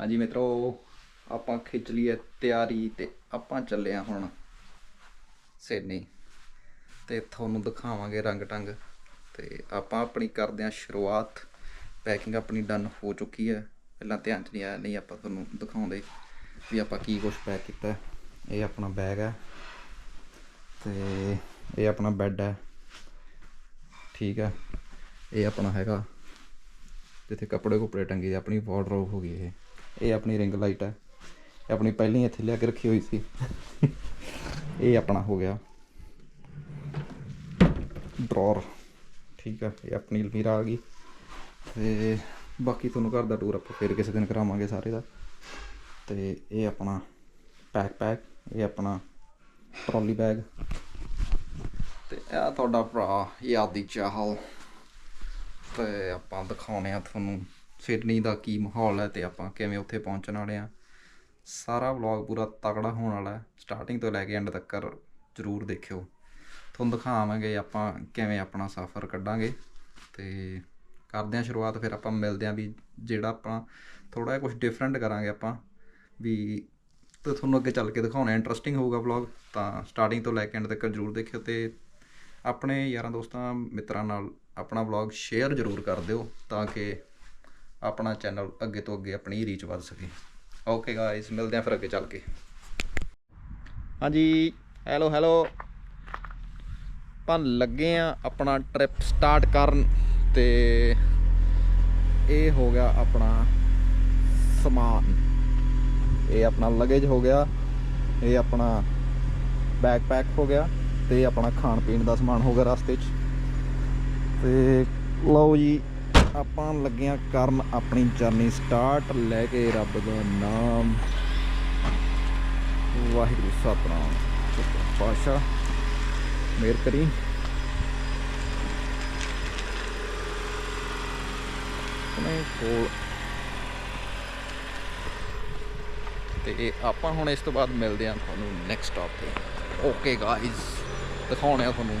ਹਾਂਜੀ ਮਿੱਤਰੋ, ਆਪਾਂ ਖਿੱਚ ਲਈਏ ਤਿਆਰੀ ਤੇ ਆਪਾਂ ਚੱਲੇ ਆ ਹੁਣ ਸਿਡਨੀ ਤੇ ਤੁਹਾਨੂੰ ਦਿਖਾਵਾਂਗੇ ਰੰਗ ਟੰਗ ਤੇ ਆਪਾਂ ਆਪਣੀ ਕਰਦੇ ਆ ਸ਼ੁਰੂਆਤ। ਪੈਕਿੰਗ ਆਪਣੀ ਡਨ ਹੋ ਚੁੱਕੀ ਹੈ। ਪਹਿਲਾਂ ਧਿਆਨ ਚ ਨਹੀਂ ਆਇਆ, ਨਹੀਂ ਆਪਾਂ ਤੁਹਾਨੂੰ ਦਿਖਾਉਂਦੇ ਵੀ ਆਪਾਂ ਕੀ ਕੁਝ ਪੈਕ ਕੀਤਾ ਇਹ ਆਪਣਾ ਬੈਗ ਹੈ। ਤੇ ਇਹ ਆਪਣਾ ਬੈੱਡ ਹੈ। ਠੀਕ ਹੈ। ਇਹ ਆਪਣਾ ਹੈਗਾ। ਜਿੱਥੇ ਕੱਪੜੇ ਕੁਪੜੇ ਟੰਗੇ, ਆਪਣੀ ਵਾਰਡਰੋਬ ਹੋ ਗਈ ਇਹ। ਇਹ ਆਪਣੀ ਰਿੰਗ ਲਾਈਟ ਹੈ। ਇਹ ਆਪਣੀ ਪਹਿਲਾਂ ਇੱਥੇ ਲਿਆ ਕੇ ਰੱਖੀ ਹੋਈ ਸੀ। ਇਹ ਆਪਣਾ ਹੋ ਗਿਆ। ਡਰਾਅਰ ਠੀਕ ਆ, ਇਹ ਆਪਣੀ ਅਲਮੀਰਾ ਆ ਗਈ। ਤੇ ਬਾਕੀ ਤੁਹਾਨੂੰ ਘਰ ਦਾ ਟੂਰ ਆਪਾਂ ਫਿਰ ਕਿਸੇ ਦਿਨ ਕਰਾਵਾਂਗੇ ਸਾਰੇ ਦਾ। ਤੇ ਇਹ ਆਪਣਾ ਪੈਕ ਪੈਕ ਇਹ ਆਪਣਾ ਟਰਾਲੀ ਬੈਗ ਤੇ ਇਹ ਤੁਹਾਡਾ ਭਰਾ ਯਾਦੀ ਚਾਹਲ। ਤੇ ਆਪਾਂ ਦਿਖਾਉਣੇ ਆ ਤੁਹਾਨੂੰ ਸਿਡਨੀ ਦਾ ਕੀ ਮਾਹੌਲ ਹੈ ਤੇ ਆਪਾਂ ਕਿਵੇਂ ਉੱਥੇ ਪਹੁੰਚਣ ਵਾਲੇ ਆ ਸਾਰਾ ਵਲੌਗ ਪੂਰਾ ਤਕੜਾ ਹੋਣ ਵਾਲਾ ਹੈ। ਸਟਾਰਟਿੰਗ ਤੋਂ ਲੈ ਕੇ ਐਂਡ ਤੱਕ ਜਰੂਰ ਦੇਖਿਓ। ਤੁਹਾਨੂੰ ਦਿਖਾਵਾਂਗੇ ਆਪਾਂ ਕਿਵੇਂ ਆਪਣਾ ਸਫ਼ਰ ਕੱਢਾਂਗੇ ਤੇ ਕਰਦੇ ਹਾਂ ਸ਼ੁਰੂਆਤ, ਫਿਰ ਆਪਾਂ ਮਿਲਦੇ ਹਾਂ ਵੀ ਜਿਹੜਾ ਆਪਾਂ ਥੋੜਾ ਜਿਹਾ ਕੁਝ ਡਿਫਰੈਂਟ ਕਰਾਂਗੇ ਆਪਾਂ ਵੀ ਤੇ ਤੁਹਾਨੂੰ ਅੱਗੇ ਚੱਲ ਕੇ ਦਿਖਾਉਣਾ। ਇੰਟਰਸਟਿੰਗ ਹੋਊਗਾ ਵਲੌਗ ਤਾਂ ਸਟਾਰਟਿੰਗ ਤੋਂ ਲੈ ਕੇ ਐਂਡ ਤੱਕ ਜਰੂਰ ਦੇਖਿਓ ਤੇ ਆਪਣੇ ਯਾਰਾਂ ਦੋਸਤਾਂ, ਮਿੱਤਰਾਂ ਨਾਲ ਆਪਣਾ ਵਲੌਗ ਸ਼ੇਅਰ ਜਰੂਰ ਕਰ ਦਿਓ ਤਾਂ ਕਿ ਆਪਣਾ ਚੈਨਲ ਅੱਗੇ ਤੋਂ ਅੱਗੇ ਆਪਣੀ ਰੀਚ ਵੱਧ ਸਕੇ। ਓਕੇ ਗਾਇਸ ਮਿਲਦੇ ਆਂ ਫਿਰ ਅੱਗੇ ਚੱਲ ਕੇ। ਹਾਂਜੀ ਹੈਲੋ ਹੈਲੋ ਆਪਾਂ ਲੱਗੇ ਆ ਆਪਣਾ ਟ੍ਰਿਪ ਸਟਾਰਟ ਕਰਨ ਤੇ ਇਹ ਹੋ ਗਿਆ ਆਪਣਾ ਸਮਾਨ। ਇਹ ਆਪਣਾ ਲਗੇਜ ਹੋ ਗਿਆ, ਇਹ ਆਪਣਾ ਬੈਗ ਪੈਕ ਹੋ ਗਿਆ ਤੇ ਆਪਣਾ ਖਾਣ ਪੀਣ ਦਾ ਸਮਾਨ ਹੋ ਗਿਆ ਰਸਤੇ 'ਚ। ਤੇ ਲਓ ਜੀ ਆਪਾਂ ਲੱਗਿਆਂ ਕਰਨ ਆਪਣੀ ਜਰਨੀ ਸਟਾਰਟ ਲੈ ਕੇ ਰੱਬ ਦਾ ਨਾਮ। ਵਾਹਿਗੁਰੂ ਸਤਨਾਮ। ਸੱਚਾ ਪਾਤਸ਼ਾਹ ਮੇਰ ਕਰੀ। ਆਪਣੇ ਕੋਲ ਤੇ ਆਪਾਂ ਹੁਣ ਇਸ ਤੋਂ ਬਾਅਦ ਮਿਲਦੇ ਹਾਂ ਤੁਹਾਨੂੰ ਨੈਕਸਟ ਸਟਾਪ ਤੇ। ਓਕੇ ਗਾਇਜ਼ ਦਿਖਾਉਣੇ ਆ ਤੁਹਾਨੂੰ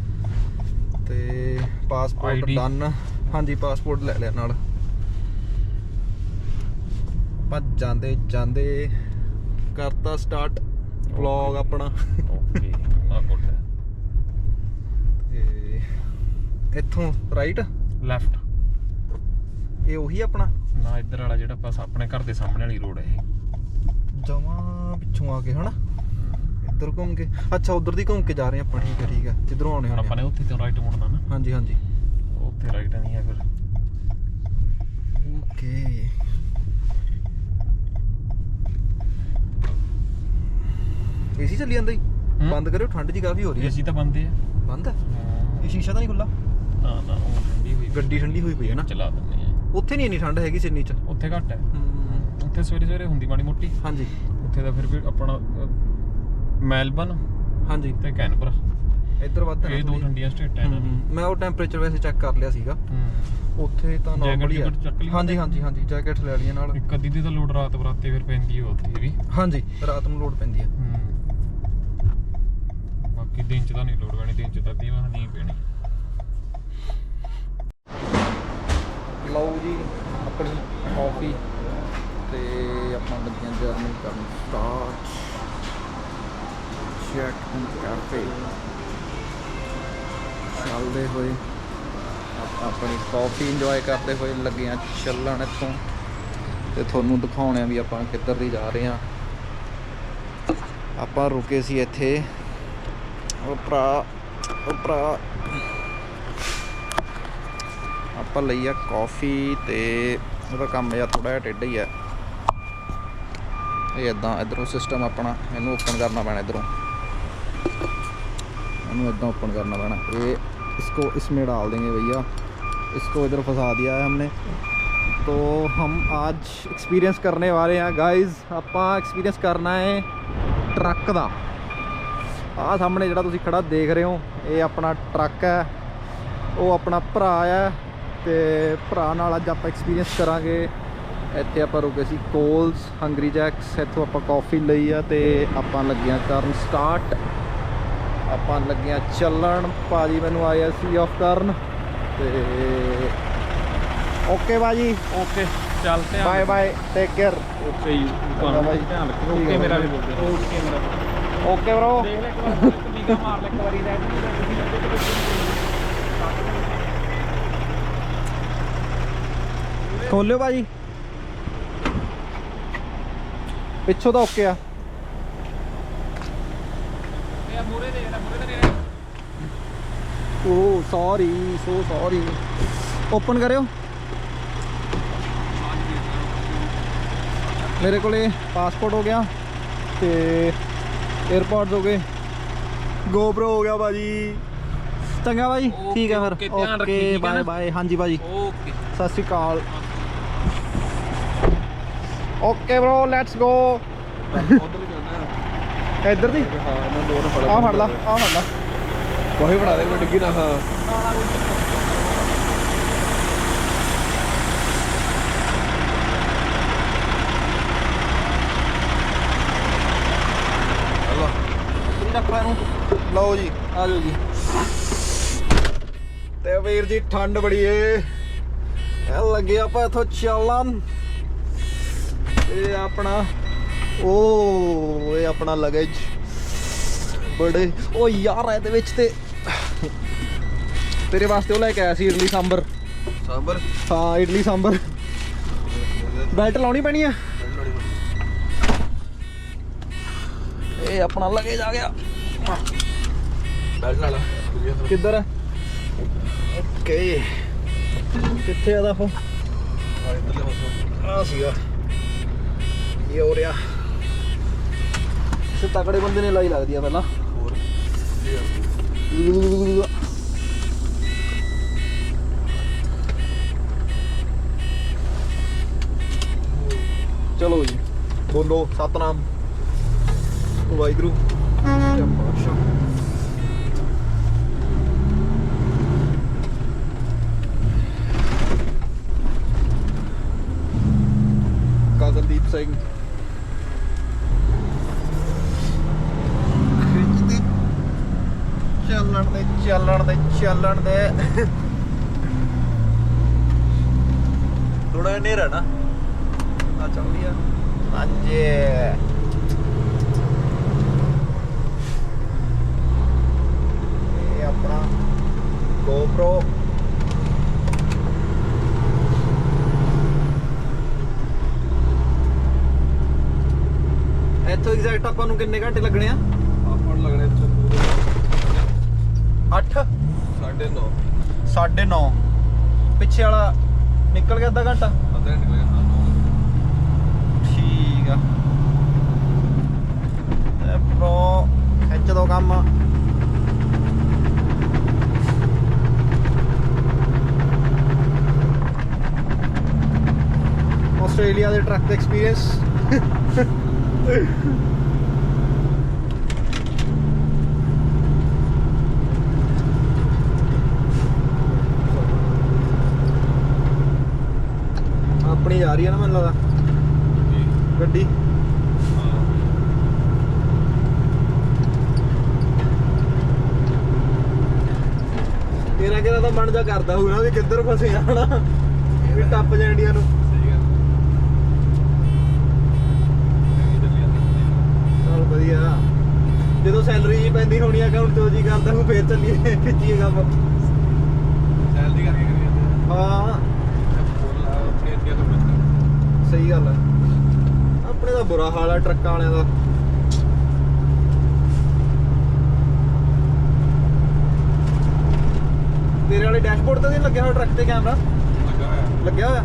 ਤੇ ਪਾਸਪੋਰਟ ID ਡਨ ਹਾਂਜੀ ਪਾਸਪੋਰਟ ਲੈ ਲਿਆ ਨਾਲ। ਪਰ ਜਾਂਦੇ ਜਾਂਦੇ। ਕਰਤਾ ਸਟਾਰਟ ਵਲੌਗ ਆਪਣਾ। ਓਕੇ ਆ ਗੁੱਡ ਹੈ। ਤੇ ਇੱਥੋਂ ਰਾਈਟ ਲੈਫਟ ਇਹ ਉਹੀ ਆਪਣਾ? ਨਾ ਇੱਧਰ ਵਾਲਾ ਜਿਹੜਾ ਬਸ ਆਪਣੇ ਘਰ ਦੇ ਸਾਹਮਣੇ ਵਾਲੀ ਰੋਡ ਹੈ ਇਹ। ਜਮਾ ਪਿੱਛੋਂ ਆ ਕੇ ਹਨਾ? ਇੱਧਰ ਘੁੰਮ ਕੇ। ਅੱਛਾ ਉਧਰ ਦੀ ਘੁੰਮ ਕੇ ਜਾ ਰਹੇ ਆਪਾਂ ਠੀਕ ਹੈ ਠੀਕ ਹੈ। ਜਿੱਧਰੋਂ ਆਉਣੇ ਆਪਾਂ ਹੁੰਦੇ ਨੇ ਉੱਥੇ ਤੋਂ ਰਾਈਟ ਮੁੜਨਾ ਨਾ। ਹਾਂਜੀ ਹਾਂਜੀ। ਉੱਥੇ ਰਾਈਟ ਨਹੀਂ ਹੈ ਫਿਰ। ਓਕੇ। ਏਸੀ ਚੱਲੀ ਜਾਂਦਾ ਹੀ। ਬੰਦ ਕਰਿਓ ਠੰਡ ਜੀ ਕਾਫੀ ਹੋ ਰਹੀ ਹੈ। ਏਸੀ ਤਾਂ ਬੰਦੇ ਆ ਬੰਦ ਹੈ? ਇਹ ਸ਼ੀਸ਼ਾ ਤਾਂ ਨਹੀਂ ਖੁੱਲਾ ਨਾ ਨਾ ਉਹ ਠੰਡੀ ਹੋਈ ਗੱਡੀ ਠੰਡੀ ਹੋਈ ਪਈ ਹੈ ਨਾ? ਚਲਾ ਦਿੰਦੇ ਆ ਉੱਥੇ ਨਹੀਂ ਇੰਨੀ ਠੰਡ ਹੈਗੀ ਸਿਡਨੀ ਚ? ਉੱਥੇ ਘੱਟ ਹੈ। ਉੱਥੇ ਸਵੇਰੇ ਸਵੇਰੇ ਹੁੰਦੀ ਮਾੜੀ ਮੋਟੀ। ਹਾਂਜੀ। ਉੱਥੇ ਤਾਂ ਫਿਰ ਵੀ ਆਪਣਾ ਮੈਲਬਨ ਹਾਂਜੀ। ਤੇ ਕੈਨਬਰਾ। ਇੱਧਰ ਵੱਧ ਇਹ ਦੋ। ਠੰਡੀਆਂ ਸਟੇਟਾਂ ਇਹਨਾਂ ਦੀ ਮੈਂ ਉਹ ਟੈਂਪਰੇਚਰ ਵੈਸੇ ਚੈੱਕ ਕਰ ਲਿਆ ਸੀਗਾ। ਉੱਥੇ ਤਾਂ ਨਾਰਮਲ ਹੀ ਹਾਂਜੀ ਹਾਂਜੀ ਹਾਂਜੀ ਜੈਕਟ ਲੈ ਲਈਆਂ ਨਾਲ। ਇੱਕ ਅੱਧੀ ਦੀ ਤਾਂ ਲੋਡ ਰਾਤ ਬਰਾਤੇ ਫਿਰ ਪੈਂਦੀ ਹੈ ਉੱਥੇ ਵੀ। ਹਾਂਜੀ ਰਾਤ ਨੂੰ ਲੋਡ ਪੈਂਦੀ ਹੈ ਹੂੰ। ਬਾਕੀ ਦਿਨ ਚ ਤਾਂ ਨਹੀਂ ਲੋੜ ਪੈਣੀ ਦਿਨ ਚ ਤਾਂ ਵਾਰ ਨਹੀਂ ਪੈਣੀ। ਲਓ ਜੀ ਆਪਣੀ ਕਾਫੀ ਤੇ ਆਪਾਂ ਲੱਗੀਆਂ ਜਰਨੀ ਕਰਨ ਸਟਾਰਟ ਚੈੱਕ ਇਨ ਚੱਲਦੇ ਹੋਏ ਆਪਾਂ, ਆਪਣੀ ਕਾਫੀ ਇੰਜੋਏ ਕਰਦੇ ਹੋਏ ਲੱਗੀਆਂ ਚੱਲਣ ਇੱਥੋਂ। ਤੇ ਤੁਹਾਨੂੰ ਦਿਖਾਉਣੇ ਆ ਵੀ ਆਪਾਂ ਕਿੱਧਰ ਦੀ ਜਾ ਰਹੇ ਆ। ਆਪਾਂ ਰੁਕੇ ਸੀ ਇੱਥੇ। ਉਹ ਭਰਾ ਉਹ ਭਰਾ। ਆਪਾਂ ਲਈ ਆ ਕਾਫੀ ਤੇ ਉਹਦਾ ਕੰਮ ਜਿਹਾ ਥੋੜਾ ਜਿਹਾ ਟੇਢਾ ਹੀ ਆ। ਇਹ ਇਦਾਂ ਇਧਰੋਂ ਸਿਸਟਮ ਆਪਣਾ, ਇਹਨੂੰ ਓਪਨ ਕਰਨਾ ਪੈਣਾ ਇਧਰੋਂ। ਇਹਨੂੰ इतना ओपन करना पैना ये इसको इसमें डाल देंगे भैया इसको इधर फंसा दिया है हमने तो हम आज एक्सपीरियंस करने वाले हैं गाइस ਆਪਾਂ ਐਕਸਪੀਰੀਅੰਸ ਕਰਨਾ ਹੈ ਟਰੱਕ ਦਾ ਆਹ ਸਾਹਮਣੇ ਜਿਹੜਾ ਤੁਸੀਂ ਖੜਾ ਦੇਖ ਰਹੇ ਹੋ ਇਹ ਆਪਣਾ ਟਰੱਕ ਹੈ ਉਹ ਆਪਣਾ ਭਰਾ ਹੈ ਤੇ ਭਰਾ ਨਾਲ ਅੱਜ ਆਪਾਂ ਐਕਸਪੀਰੀਅੰਸ ਕਰਾਂਗੇ ਇੱਥੇ ਆਪਾਂ ਰੁਕੇ ਸੀ ਕੋਲਸ ਹੰਗਰੀ ਜੈਕਸ ਇੱਥੋਂ ਆਪਾਂ ਕਾਫੀ ਲਈ ਆ ਤੇ ਆਪਾਂ ਲੱਗਿਆ ਕਰਨ ਸਟਾਰਟ ਆਪਾਂ ਲੱਗਿਆ ਚੱਲਣ ਭਾਜੀ ਮੈਨੂੰ ਆਇਆ ਸੀ ਆਫ ਕਰਨ ਤੇ ਓਕੇ ਬਾਜੀ ਓਕੇ ਚੱਲਦੇ ਆ। Bye bye take care okay ਜੀ ਚੰਗਾ ਬਾਈ। ਧਿਆਨ ਰੱਖਿਓ। ਠੀਕ ਓਕੇ ਮੇਰਾ। ਵੀ ਬੋਲਦੇ ਓਕੇ ਮੇਰਾ ਓਕੇ ਬ్రో ਦੇਖ ਲੈ ਇੱਕ ਵਾਰ ਵੀਗਾ ਮਾਰ ਲੈ ਇੱਕ ਵਾਰੀ ਰੈਡ ਖੋਲਿਓ ਬਾਜੀ ਪਿੱਛੋਂ ਤਾਂ ਓਕੇ ਆ ਇਹ ਮੂਰੇ ਦੇਖ ਲੈ ਮੂਰੇ ਤੇ ਨੇੜੇ ਓ ਸੌਰੀ ਸੋ ਸੌਰੀ ਓਪਨ ਕਰਿਓ। ਮੇਰੇ ਕੋਲੇ ਪਾਸਪੋਰਟ ਹੋ ਗਿਆ ਤੇ 에어ਪੋਰਟਸ ਹੋ ਗਏ। ਗੋਪਰੋ ਹੋ ਗਿਆ ਬਾਜੀ ਚੰਗਾ ਬਾਜੀ ਠੀਕ ਹੈ ਫਿਰ। ਓਕੇ ਬਾਏ ਬਾਏ ਹਾਂਜੀ ਬਾਜੀ ਓਕੇ ਸਤਿ ਸ਼੍ਰੀ ਅਕਾਲ। ਓਕੇ ਬ్రో ਲੈਟਸ ਗੋ ਇੱਧਰ ਦੀ? ਹਾਂ ਮੈਂ ਦੋ ਨੂੰ ਆ ਫੜ ਲਾ ਆ ਫੜ ਲਾ। ਕੋਈ ਫੜਾ ਦੇ ਮੈਂ ਡਿੱਗੀ ਨਾ ਹਾਂ। ਲਓ ਜੀ ਆ ਜਾਓ ਜੀ। ਤੇ ਵੀਰ ਜੀ ਠੰਡ ਬੜੀ ਏ। ਇਹ ਲੱਗੇ ਆਪਾਂ ਇਥੋਂ ਚੱਲਣ। ਇਹ ਆਪਣਾ ਓ ਇਹ ਆਪਣਾ ਲਗੇਜ ਬੜੇ ਓ ਯਾਰ ਇਹਦੇ ਵਿੱਚ ਤੇ ਤੇਰੇ ਵਾਸਤੇ ਉਹ ਲੈ ਕੇ ਆਇਆ ਸੀ ਇਡਲੀ ਸਾਂਬਰ। ਸਾਬਰ? ਹਾਂ ਇਡਲੀ ਸਾਂਬਰ। ਬੈਲਟ ਲਾਉਣੀ ਪੈਣੀ ਆ? ਇਹ ਆਪਣਾ ਲਗੇਜ ਆ ਗਿਆ। ਬੈਠ ਲਾ ਕਿੱਧਰ ਹੈ ਓਕੇ। ਕਿੱਥੇ ਆਦਾ ਫੋ ਆ ਸੀਗਾ। ਇਹ ਹੋ ਰਿਹਾ? ਸੇ ਤਕੜੇ ਬੰਦੇ ਨੇ ਲਾਈ ਲੱਗਦੀ ਆ ਪਹਿਲਾਂ। ਹੋਰ ਚਲੋ ਜੀ ਬੋਲੋ ਸਤਨਾਮ। ਵਾਹਿਗੁਰੂ। ਜੈ ਸਿੰਘ। ਚੱਲਣ ਦੇ ਚੱਲਣ ਦੇ ਚੱਲਣ ਦੇ। ਥੋੜਾ ਨੇਰਾ ਨਾ। ਆ ਚੱਲਦੀ ਆ। ਹਾਂਜੀ। ਇਹ ਆਪਣਾ GoPro ਇੱਥੋਂ ਐਗਜ਼ੈਕਟ ਆਪਾਂ ਨੂੰ ਕਿੰਨੇ ਘੰਟੇ ਲੱਗਣੇ ਆ? ਆਪਾਂ ਨੂੰ ਲੱਗਣੇ ਚ 8 9:30 9:30 ਪਿੱਛੇ ਵਾਲਾ ਨਿਕਲ ਗਿਆ ਅੱਧਾ ਘੰਟਾ? ਪਤਾ ਨਹੀਂ ਨਿਕਲਿਆ ਹਾਂ ਨੌ ਠੀਕ ਆ ਪ੍ਰੋ ਖਿੱਚ ਦੋ ਕੰਮ। ਆਸਟ੍ਰੇਲੀਆ ਦੇ ਟਰੱਕ ਦਾ ਐਕਸਪੀਰੀਅੰਸ ਆਪਣੀ ਜਾ ਰਹੀ ਆ ਨਾ ਮੈਨੂੰ ਲੱਗਦਾ। ਗੱਡੀ। ਤੇਰਾ ਕਿਹੜਾ ਤਾਂ ਮਨ ਜਾ ਕਰਦਾ ਹੋਊ ਨਾ ਵੀ ਕਿੱਧਰ ਫਸੇ ਜਾਣਾ ਵੀ ਟੱਪ ਜਾ ਇੰਡੀਆ ਨੂੰ। ਚੱਲੀ ਜਾਂਦੀ ਚਲ ਵਧੀਆ। ਜਦੋਂ ਸੈਲਰੀ ਜੀ ਪੈਂਦੀ ਹੋਣੀ ਅਕਾਊਂਟ ਤੋਂ ਜੀ ਕਰਦਾ ਹੂੰ ਫੇਰ ਚੱਲੀਏ ਖਿੱਚੀਏ ਕੰਮ। ਸੈਲਰੀ ਕਰਕੇ ਕਰੀ ਜਾਂਦੇ ਹਾਂ। ਸਹੀ ਗੱਲ ਹੈ। ਆਪਣੇ ਦਾ ਬੁਰਾ ਹਾਲ ਹੈ ਟਰੱਕਾਂ ਵਾਲਿਆਂ ਦਾ ਤੇਰੇ ਵਾਲੇ ਡੈਸ਼ਬੋਰਡ ਤੇ ਨਹੀਂ ਲੱਗਿਆ ਹੋਇਆ ਟਰੱਕ ਤੇ ਕੈਮਰਾ ਲੱਗਾ ਹੋਇਆ। ਲੱਗਿਆ ਹੋਇਆ?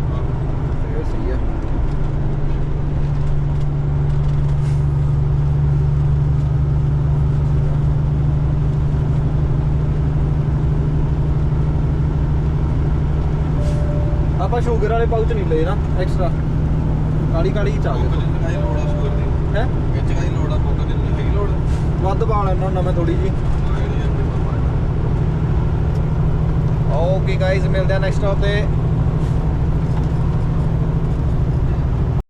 ਸਹੀ ਆ। ਆਪਾਂ ਸ਼ੂਗਰ ਵਾਲੇ ਪਾਊਚ ਨਹੀਂ ਲਏ ਨਾ ਐਕਸਟਰਾ ਕਾਲੀ ਕਾਲੀ ਚ ਆ ਮੁੱਕ ਗਏ ਜਿੰਨੀ ਖਾਈ ਲੋੜ ਆ ਸ਼ੂਗਰ ਦੀ। ਹੈ? ਵਿੱਚ ਖਾਈ ਲੋੜ ਆ ਜਿੰਨੀ ਹੈਗੀ ਲੋੜ? ਵੱਧ ਪਾ ਲੈਣਾ ਹੁੰਦਾ ਮੈਂ ਥੋੜੀ ਜੀ ਓਕੇ ਗਾਇਜ਼ ਮਿਲਦੇ ਆ ਨੈਕਸਟ ਸਟਾਪ ਤੇ